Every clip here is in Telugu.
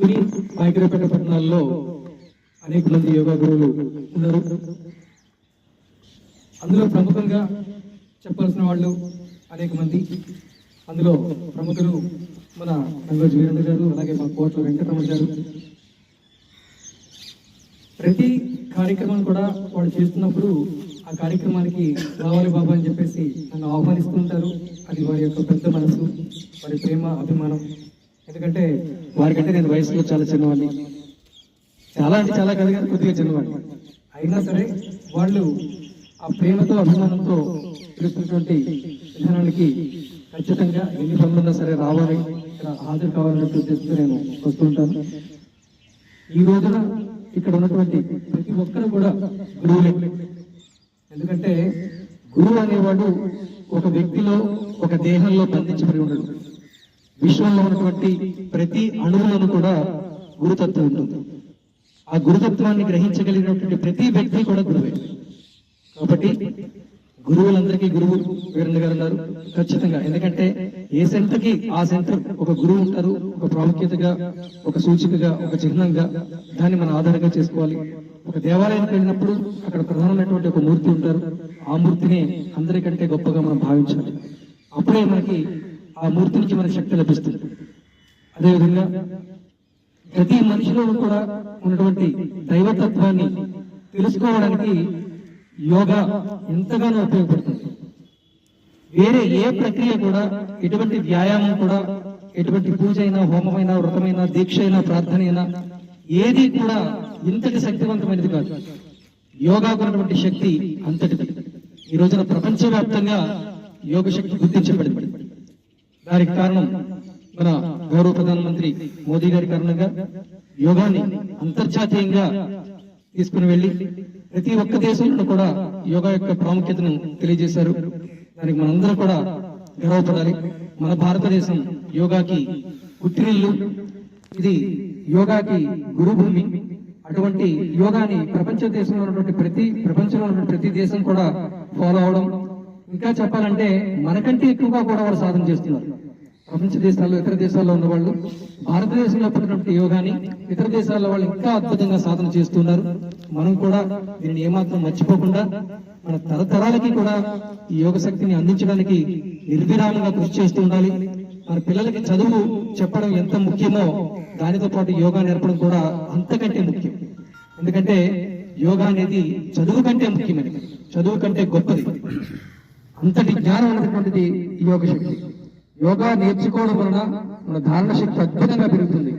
తుని పాయకరపేట పట్టణాల్లో అనేక మంది యోగా గురువులు ఉన్నారు. అందులో ప్రముఖంగా చెప్పాల్సిన వాళ్ళు అనేక మంది. అందులో ప్రముఖులు మన రంగోజ్ వీరేంద్ర గారు అలాగే మా కోట్ల వెంకటరమణ గారు. ప్రతి కార్యక్రమం కూడా వాళ్ళు చేస్తున్నప్పుడు ఆ కార్యక్రమానికి రావాలి బాబా అని చెప్పేసి నన్ను ఆహ్వానిస్తుంటారు అది వారి యొక్క పెద్ద మనసు వారి ప్రేమ అభిమానం. ఎందుకంటే వారికంటే నేను వయసులో చాలా చిన్నవాడిని. చాలా అంటే చాలా కాదు కానీ కొద్దిగా చిన్నవాడిని. అయినా సరే వాళ్ళు ఆ ప్రేమతో అభిమానంతో పిలుస్తున్నటువంటి విధానానికి ఖచ్చితంగా ఎన్ని పనులున్నా సరే రావాలి. ఇక్కడ హాజరు కావాలని ఉద్దేశంతో నేను వస్తుంటాను ఈ రోజున ఇక్కడ ఉన్నటువంటి ప్రతి ఒక్కరు కూడా గురువులే. ఎందుకంటే గురువు అనేవాడు ఒక వ్యక్తిలో ఒక దేహంలో బంధించబడి ఉండడు. విశ్వంలో ఉన్నటువంటి ప్రతి అణువులను కూడా గురుతత్వం ఉంటుంది. ఆ గురుతత్వాన్ని గ్రహించగలిగినటువంటి ప్రతి వ్యక్తి కూడా గురువే. కాబట్టి గురువులందరికీ గురువు వీరన్న గారు ఉన్నారు. ఖచ్చితంగా. ఎందుకంటే ఏ సెంటర్కి ఆ సెంటర్ ఒక గురువు ఉంటారు ఒక ప్రాముఖ్యతగా ఒక సూచికగా ఒక చిహ్నంగా దాన్ని మనం ఆధారంగా చేసుకోవాలి. ఒక దేవాలయానికి వెళ్ళినప్పుడు అక్కడ ప్రధానమైనటువంటి ఒక మూర్తి ఉంటారు. ఆ మూర్తిని అందరికంటే గొప్పగా మనం భావించాలి. అప్పుడే మనకి ఆ మూర్తి నుంచి మనకి శక్తి లభిస్తుంది. అదేవిధంగా ప్రతి మనిషిలో కూడా ఉన్నటువంటి దైవతత్వాన్ని తెలుసుకోవడానికి యోగా ఎంతగానో ఉపయోగపడుతుంది. వేరే ఏ ప్రక్రియ కూడా ఎటువంటి వ్యాయామం కూడా ఎటువంటి పూజ అయినా హోమమైనా వ్రతమైనా దీక్ష అయినా ప్రార్థన అయినా ఏది కూడా ఇంతటి శక్తివంతమైనది కాదు. యోగాకు ఉన్నటువంటి శక్తి అంతటిది. ఈ రోజున ప్రపంచవ్యాప్తంగా యోగ శక్తి గుర్తించబడింది. దానికి కారణం మన గౌరవ ప్రధానమంత్రి మోదీ గారి కారణంగా యోగాన్ని అంతర్జాతీయంగా తీసుకుని వెళ్ళి ప్రతి ఒక్క దేశంలో కూడా యోగా యొక్క ప్రాముఖ్యతను తెలియజేశారు. దానికి మనందరం కూడా గర్వపడాలి. మన భారతదేశం యోగాకి పుట్టినిల్లు ఇది యోగాకి గురుభూమి. అటువంటి యోగాని ప్రపంచ దేశంలో ఉన్నటువంటి ప్రతి ప్రపంచంలో ఉన్నటువంటి ప్రతి దేశం కూడా ఫాలో అవడం ఇంకా చెప్పాలంటే మనకంటే ఎక్కువగా కూడా వాళ్ళు సాధన చేస్తున్నారు. ప్రపంచ దేశాల్లో ఇతర దేశాల్లో ఉన్న వాళ్ళు భారతదేశంలో పుట్టినటువంటి యోగాని ఇతర దేశాల్లో వాళ్ళు ఇంకా అద్భుతంగా సాధన చేస్తున్నారు. మనం కూడా దీన్ని ఏమాత్రం మర్చిపోకుండా మన తరతరాలకి కూడా ఈ యోగ శక్తిని అందించడానికి నిర్విరామంగా కృషి చేస్తూ ఉండాలి. మన పిల్లలకి చదువు చెప్పడం ఎంత ముఖ్యమో దానితో పాటు యోగా నేర్పడం కూడా అంతకంటే ముఖ్యం. ఎందుకంటే యోగా అనేది చదువు కంటే ముఖ్యమైనది. చదువు కంటే గొప్పది. అంతటి జ్ఞానం ఉన్నటువంటిది యోగ శక్తి. యోగా నేర్చుకోవడం వలన మన ధారణ శక్తి అద్భుతంగా పెరుగుతుంది.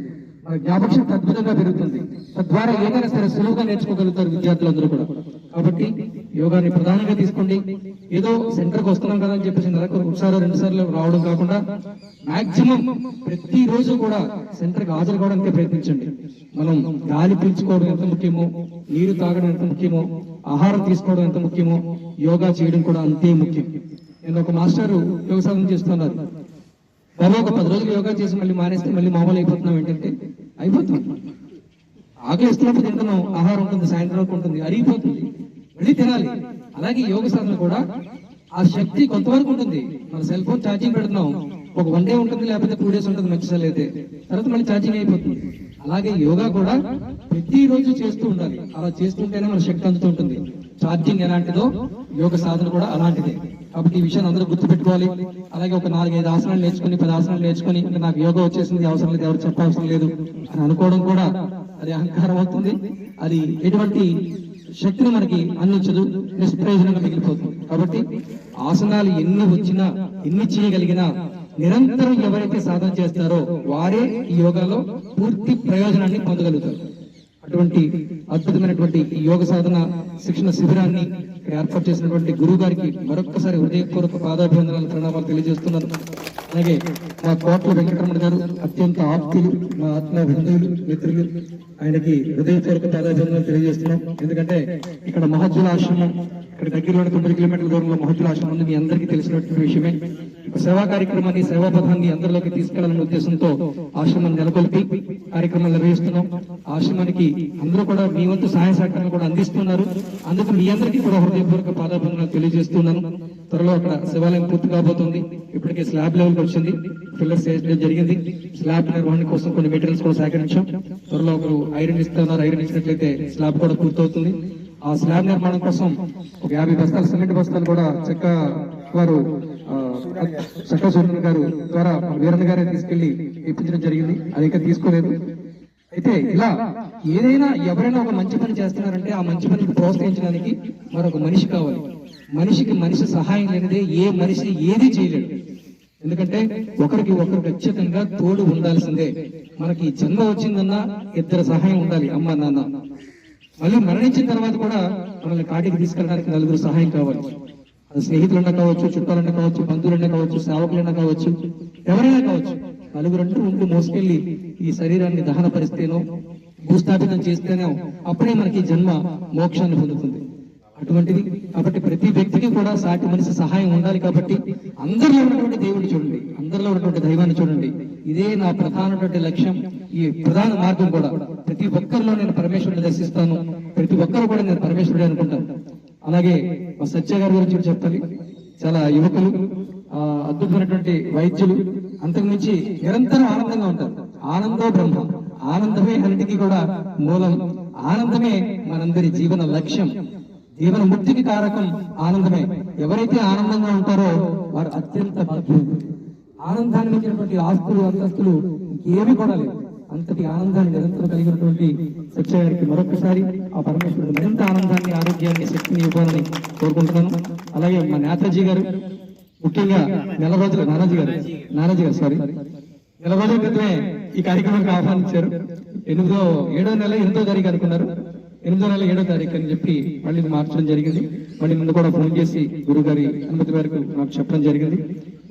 మన జ్ఞాపక శక్తి అద్భుతంగా పెరుగుతుంది. తద్వారా ఏదైనా సరే సులువుగా నేర్చుకోగలుగుతారు విద్యార్థులందరూ కూడా. కాబట్టి యోగాని ప్రధానంగా తీసుకోండి. ఏదో సెంటర్కి వస్తున్నాం కదా అని చెప్పేసి నెలకు ఒకసారి రెండు సార్లు రావడం కాకుండా మాక్సిమం ప్రతిరోజు కూడా సెంటర్కి హాజరు కావడానికి ప్రయత్నించండి. మనం గాలి పీల్చుకోవడం ఎంత ముఖ్యమో నీరు తాగడం ఎంత ముఖ్యమో ఆహారం తీసుకోవడం ఎంత ముఖ్యమో యోగా చేయడం కూడా అంతే ముఖ్యం. నేను ఒక మాస్టర్ యోగ సాధన చేస్తున్నారు. బాబు ఒక పది రోజులు యోగా చేసి మళ్ళీ మానేస్తే మళ్ళీ మామూలు అయిపోతున్నాం ఏంటంటే అయిపోతున్నాం ఆకలిస్తున్నప్పుడు తింటున్నాం ఆహారం ఉంటుంది సాయంత్రం వరకు ఉంటుంది అరిగిపోతుంది. మళ్ళీ తినాలి. అలాగే యోగ సాధన కూడా ఆ శక్తి కొంతవరకు ఉంటుంది. మన సెల్ ఫోన్ ఛార్జింగ్ పెడుతున్నాం. ఒక వన్ డే ఉంటుంది లేకపోతే టూ డేస్ ఉంటుంది మంచి సెల్ అయితే. తర్వాత మళ్ళీ ఛార్జింగ్ అయిపోతుంది. అలాగే యోగా కూడా ప్రతిరోజు చేస్తూ ఉండాలి. అలా చేస్తుంటేనే మన శక్తి అందుతూ ఉంటుంది. ఛార్జింగ్ ఎలాంటిదో యోగ సాధన కూడా అలాంటిదే. కాబట్టి ఈ విషయాన్ని అందరూ గుర్తుపెట్టుకోవాలి. అలాగే ఒక నాలుగైదు ఆసనాలు నేర్చుకుని పది ఆసనాలు నేర్చుకుని ఇంకా నాకు యోగా వచ్చేసింది అవసరం లేదు ఎవరు చెప్పవసరం లేదు అని అనుకోవడం కూడా అది అహంకారం అవుతుంది. అది ఎటువంటి శక్తిని మనకి అందించదు నిష్ప్రయోజనంగా మిగిలిపోతుంది. కాబట్టి ఆసనాలు ఎన్ని వచ్చినా ఎన్ని చేయగలిగినా నిరంతరం ఎవరైతే సాధన చేస్తారో వారే ఈ యోగాలో పూర్తి ప్రయోజనాన్ని పొందగలుగుతారు. అటువంటి అద్భుతమైనటువంటి ఈ యోగ సాధన శిక్షణ శిబిరాన్ని ఇక్కడ ఏర్పాటు చేసినటువంటి గురువు గారికి మరొక్కసారి హృదయపూర్వక పాదాభివందనాలు ప్రణామాలు తెలియజేస్తున్నాను. అలాగే మా కోట్ల వెంకటరమణ గారు అత్యంత ఆప్తులు మా ఆత్మ బంధువులు మిత్రులు. ఆయనకి హృదయపూర్వక పాదాభివందనాలు తెలియజేస్తున్నాం. ఎందుకంటే ఇక్కడ మహజ్జుల ఆశ్రమం ఇక్కడ దగ్గరలోని తొమ్మిది కిలోమీటర్ల దూరంలో మహజ్జుల ఆశ్రమం ఉంది. మీ అందరికీ తెలిసినటువంటి విషయమే. సేవా కార్యక్రమాన్ని సేవా పథాన్ని అందరిలోకి తీసుకెళ్ళాలనే ఉద్దేశంతో ఆశ్రమాన్ని నెలకొల్పి కార్యక్రమాలు నిర్వహిస్తున్నాం. ఆశ్రమానికి అందరూ కూడా మీ వంతు సహాయ సహకారాలు కూడా అందిస్తున్నారు. అందుకు మీ అందరికీ కూడా హృదయపూర్వక పాదాభివందనాలు తెలియజేస్తున్నాను. త్వరలో అక్కడ శివాలయం పూర్తి కాబోతుంది. ఇప్పటికే స్లాబ్ లెవెల్ వచ్చింది. పిల్లర్ వేయడం జరిగింది. స్లాబ్ నిర్వహణ కోసం కొన్ని మెటీరియల్స్ కూడా సేకరించాం. త్వరలో ఒకరు ఐరన్ ఇస్తున్నారు. ఐరన్ ఇచ్చినట్లయితే స్లాబ్ కూడా పూర్తవుతుంది. ఆ స్లాబ్ నిర్మాణం కోసం ఒక యాభై బస్తాలు సిమెంట్ బస్తాలు కూడా చెక్క వారు ఆ, చక్క గారు ద్వారా వీరన్న గారే తీసుకెళ్ళి ఇప్పించడం జరిగింది. అది ఇంకా తీసుకోలేదు. అయితే ఇలా ఏదైనా ఎవరైనా ఒక మంచి పని చేస్తున్నారంటే ఆ మంచి పనికి ప్రోత్సహించడానికి మరొక మనిషి కావాలి. మనిషికి మనిషి సహాయం లేనిదే ఏ మనిషి ఏది చేయలేడు. ఎందుకంటే ఒకరికి ఒకరు ఖచ్చితంగా తోడు ఉండాల్సిందే. మనకి జన్మ వచ్చిందన్నా ఇద్దరు సహాయం ఉండాలి అమ్మ నాన్న. మళ్ళీ మరణించిన తర్వాత కూడా మనల్ని కాటికి తీసుకెళ్ళడానికి నలుగురు సహాయం కావాలి. స్నేహితులన్న కావచ్చు చుట్టాలన్నా కావచ్చు బంధువులన్న కావచ్చు సేవకులన్నా కావచ్చు ఎవరైనా కావచ్చు నలుగురంటూ ఉంటూ మోసుకెళ్ళి ఈ శరీరాన్ని దహన పరిస్తేనో భూస్థాపితం చేస్తేనో అప్పుడే మనకి జన్మ మోక్షాన్ని పొందుతుంది. అటువంటిది కాబట్టి ప్రతి వ్యక్తికి కూడా సాటి మనిషి సహాయం ఉండాలి కాబట్టి అందరిలో ఉన్నటువంటి దేవుడిని చూడండి అందరిలో ఉన్నటువంటి దైవాన్ని చూడండి. ఇదే నా ప్రధానటువంటి లక్ష్యం ఈ ప్రధాన మార్గం కూడా. ప్రతి ఒక్కరిలో నేను పరమేశ్వరుని దర్శిస్తాను ప్రతి ఒక్కరు కూడా నేను పరమేశ్వరుడు అనుకుంటాను. అలాగే సత్య గారి గురించి చెప్పాలి. చాలా యువకులు ఆ, అద్భుతమైనటువంటి వైద్యులు. అంతకుమించి నిరంతరం ఆనందంగా ఉంటారు. ఆనందో బ్రహ్మ. ఆనందమే అన్నిటికీ కూడా మూలం. ఆనందమే మనందరి జీవన లక్ష్యం. జీవన ముక్తికి కారకం ఆనందమే. ఎవరైతే ఆనందంగా ఉంటారో వారు అత్యంత ఆనందాన్ని మించినటువంటి ఆస్తులు అంతస్తులు ఏమి కూడా లేదు అంతటి ఆనందాన్ని నిరంతరం కలిగినటువంటి సత్య గారికి మరొకసారి ఆ పరమేశ్వరుడు మరింత ఆనందాన్ని ఆరోగ్యాన్ని శక్తిని ఇవ్వాలని కోరుకుంటున్నాను. అలాగే మా నేతాజీ గారు ముఖ్యంగా నెల రోజుల నానాజీ గారు నానాజీ గారు సారీ నెల రోజుల క్రితమే ఈ కార్యక్రమానికి ఆహ్వానించారు. ఎనిమిదో ఏడో నెల ఎనిమిదో తారీఖు అనుకున్నారు. ఎనిమిదో నెల ఏడో తారీఖు అని చెప్పి మళ్ళీ మార్చడం జరిగింది. మళ్ళీ ముందు కూడా ఫోన్ చేసి గురువు గారి అనుమతి మేరకు నాకు చెప్పడం జరిగింది.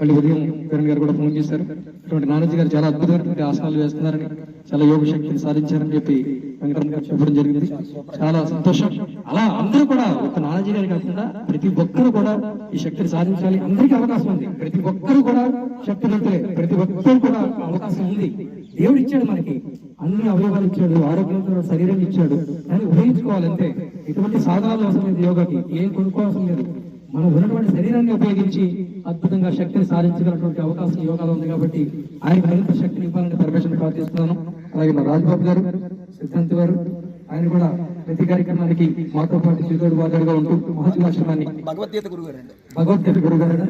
మళ్ళీ ఉదయం కిరణ్ గారు కూడా ఫోన్ చేశారు. అటువంటి నానాజీ గారు చాలా అద్భుతమైనటువంటి ఆసనాలు వేస్తున్నారని చాలా యోగ శక్తిని సాధించారని చెప్పి వెంకటరమణ గారు చెప్పడం జరిగింది. చాలా సంతోషం. అలా అందరూ కూడా ఒక నానాజీ గారి కాకుండా ప్రతి ఒక్కరు కూడా ఈ శక్తిని సాధించాలి. అందరికీ అవకాశం ఉంది. ప్రతి ఒక్కరు కూడా శక్తివంతులే ప్రతి ఒక్కరు కూడా అవకాశం ఉంది. దేవుడు ఇచ్చాడు మనకి. అన్ని అవయవాలు ఇచ్చాడు ఆరోగ్యంతో శరీరం ఇచ్చాడు. దాన్ని ఉపయోగించుకోవాలంటే ఎటువంటి సాధనాలు అవసరం లేదు యోగాకి. ఏం కొనుక్కోవాల్సిన లేదు. మనం ఉన్నటువంటి శరీరాన్ని ఉపయోగించి అద్భుతంగా శక్తిని సాధించగలటువంటి అవకాశం యోగాలో ఉంది కాబట్టి ఆయన మరింత శక్తిని ఇవ్వాలని పరమేశ్వరం ప్రార్థిస్తున్నాను. అలాగే మా రాజ్బాబు గారు సిద్ధాంత్ గారు ఆయన కూడా ప్రతి కార్యక్రమానికి మాతో పాటు శ్రీతోడు వాదాడుగా ఉంటూ మహజులాశ్రమాన్ని భగవద్గీత గురువు గారు భగవద్గీత గురుగారు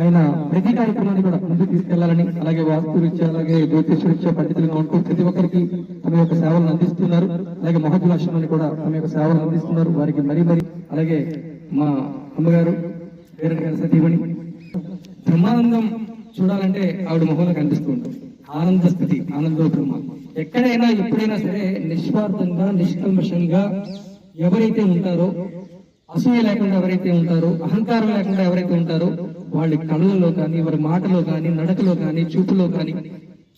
ఆయన ప్రతి కార్యక్రమాన్ని కూడా ముందుకు తీసుకెళ్ళాలని అలాగే వాస్తు రీత్యా అలాగే జ్యోతిష రీత్యా పండితులుగా ఉంటూ ప్రతి ఒక్కరికి తమ యొక్క సేవలను అందిస్తున్నారు. అలాగే మహజులాశ్రమాన్ని కూడా తమ యొక్క సేవలను అందిస్తున్నారు. వారికి మరీ మరీ అలాగే మా అమ్మగారు వేరే సతీమణి బ్రహ్మానందం చూడాలంటే ఆవిడ మొహంలో కనిపిస్తూ ఉంటుంది. ఆనంద స్థితి ఆనందో బ్రహ్మ. ఎక్కడైనా ఎప్పుడైనా సరే నిస్వార్థంగా నిష్కల్మషంగా ఎవరైతే ఉంటారో అసూయ లేకుండా ఎవరైతే ఉంటారో అహంకారం లేకుండా ఎవరైతే ఉంటారో వాళ్ళ కళ్ళలో కానీ వారి మాటలో కానీ నడకలో కానీ చూపులో కానీ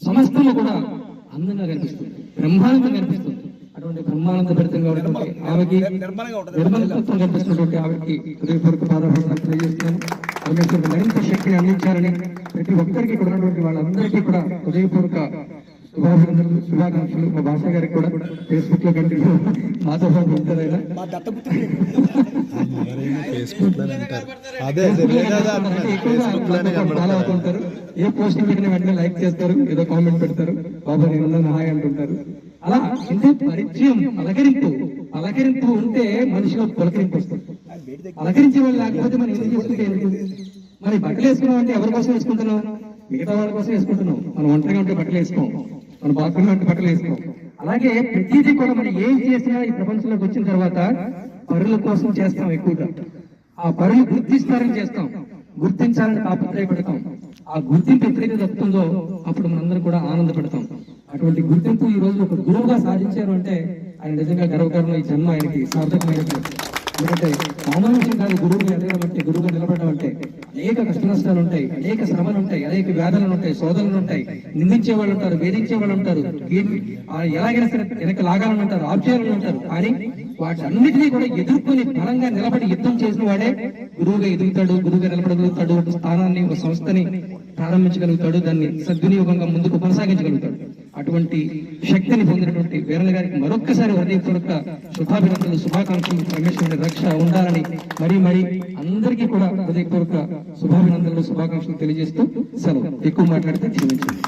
సమస్తము కూడా అందంగా కనిపిస్తుంది. బ్రహ్మాండంగా కనిపిస్తుంది. అటువంటి బ్రహ్మానంద భరితంగా ఉన్నటువంటి ఆమెకి నిర్మలంగా ఉంటుంది నిర్మలత్వం కనిపిస్తున్నటువంటి ఆవిడకి హృదయపూర్వక పాదాభివందనాలు తెలియజేస్తున్నాను. పరమేశ్వరుడు మరింత శక్తిని అందించాలని ప్రతి ఒక్కరికి ఇక్కడ ఉన్నటువంటి వాళ్ళందరికీ కూడా హృదయపూర్వక శుభాభినందనలు శుభాకాంక్షలు. మా భాష గారికి కూడా ఫేస్బుక్లో కంటిన్యూ మాతో పాటు ఉంటారు. దత్తపుత్రుడు ఫేస్బుక్ అదే అవుతుంటారు ఏ పోస్ట్ పెట్టిన వెంటనే లైక్ చేస్తారు ఏదో కామెంట్ పెడతారు. బాబా నేను హాయ్ అంటుంటారు. అలా అంటే పరిచయం అలకరింపు అలకరింపు ఉంటే మనిషిలో పులకరింపు వస్తుంది. అలకరించే వాళ్ళు లేకపోతే మనం ఎందుకు చేస్తుంటే మరి బట్టలు వేసుకున్నాం అంటే ఎవరి కోసం వేసుకుంటున్నాం? మిగతా వాళ్ళ కోసం వేసుకుంటున్నాం. మనం ఒంటరిగా ఉంటే బట్టలు వేసుకోం. మన బాత్రూమ్ ఉంటే బట్టలు వేసుకోం. అలాగే ప్రతిదీ కూడా మనం ఏం చేసినా ఈ ప్రపంచంలోకి వచ్చిన తర్వాత పరుల కోసం చేస్తాం ఎక్కువగా. ఆ పరులు గుర్తిస్తారని చేస్తాం. గుర్తించాలని తాపత్రయపడతాం. ఆ గుర్తింపు ఎప్పుడైతే దక్కుతుందో అప్పుడు మనందరం కూడా ఆనందపడతాం. అటువంటి గుర్తింపు ఈ రోజు ఒక గురువుగా సాధించారు అంటే ఆయన నిజంగా గర్వకారణం. ఈ జన్మ ఆయనకి సార్థకమైనటువంటి ఎందుకంటే మామూలు విషయం కాదు గురువుని ఎదగడం గురువుగా నిలబడడం అంటే అనేక కష్ట నష్టాలు ఉంటాయి అనేక శ్రమలు ఉంటాయి అనేక వ్యాధులు ఉంటాయి శోధనలు ఉంటాయి. నిందించే వాళ్ళు ఉంటారు వేధించే వాళ్ళు ఉంటారు. ఆ ఎలాగైనా సరే వెనక లాగాలని ఉంటారు ఆప్చేయాలని ఉంటారు. కానీ వాటన్నిటినీ కూడా ఎదుర్కొని బలంగా నిలబడి యుద్ధం చేసిన వాడే గురువుగా ఎదుగుతాడు గురువుగా నిలబడగలుగుతాడు ఒక స్థానాన్ని ఒక సంస్థని ప్రారంభించగలుగుతాడు దాన్ని సద్వినియోగంగా ముందుకు కొనసాగించగలుగుతాడు. అటువంటి శక్తిని పొందినటువంటి వీరన్న గారికి మరొక్కసారి హృదయపూర్వక శుభాభినందనలు శుభాకాంక్షలు. పరమేశ్వరుని రక్ష ఉండాలని మరీ మరీ అందరికీ కూడా హృదయపూర్వక శుభాభినందనలు శుభాకాంక్షలు తెలియజేస్తూ సెలవు. ఎక్కువ మాట్లాడితే క్షమించండి.